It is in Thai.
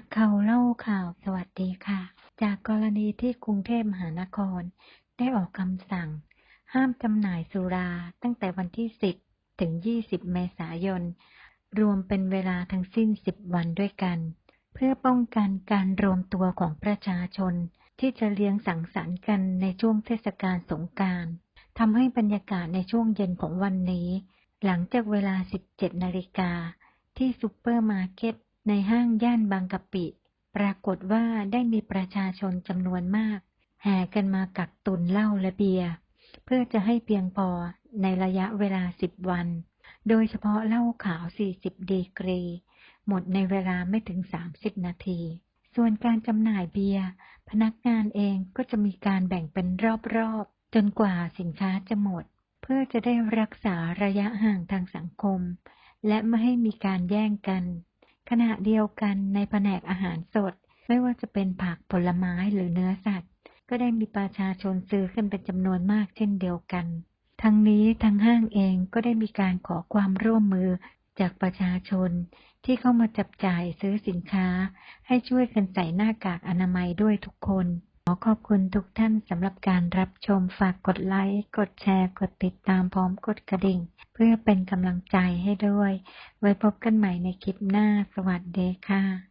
จากข่าวเล่าข่าวสวัสดีค่ะ จากกรณีที่กรุงเทพมหานคร ได้ออกคำสั่ง ห้ามจำหน่ายสุราตั้งแต่วันที่ 10 ถึง 20 เมษายน รวมเป็นเวลาทั้งสิ้น 10 วันด้วยกัน เพื่อป้องกันการรวมตัวของประชาชน ที่จะเลี้ยงสังสรรค์กันในช่วงเทศกาลสงกรานต์ทำให้บรรยากาศในช่วงเย็นของวันนี้ หลังจากเวลา 17 นาฬิกาที่ซูเปอร์มาร์เก็ต ในห้างย่านบางกะปิ ปรากฏว่าได้มีประชาชนจำนวนมาก แห่กันมากักตุนเหล้าและเบียร์เพื่อจะให้เพียงพอในระยะเวลา10วัน โดยเฉพาะเหล้าขาว 40 ดีกรี หมดในเวลาไม่ถึง 30 นาที ส่วนการจำหน่ายเบียร์พนักงานเองก็จะมีการแบ่งเป็นรอบๆ จนกว่าสินค้าจะหมด เพื่อจะได้รักษาระยะห่างทางสังคม และไม่ให้มีการแย่งกัน ขณะเดียวกันในแผนกอาหารสด ไม่ว่าจะเป็นผักผลไม้หรือเนื้อสัตว์ ก็ได้มีประชาชนซื้อขึ้นเป็นจำนวนมากเช่นเดียวกัน ทั้งนี้ทางห้างเองก็ได้มีการขอความร่วมมือจากประชาชนที่เข้ามาจับจ่ายซื้อสินค้า ให้ช่วยกันใส่หน้ากากอนามัยด้วยทุกคน อขอบคุณทุกท่านสำหรับการรับชมฝากกดไลค์ กดแชร์ กดติดตามพร้อมกดกระดิ่ง เพื่อเป็นกำลังใจให้ด้วย ไว้พบกันใหม่ในคลิปหน้า สวัสดีค่ะ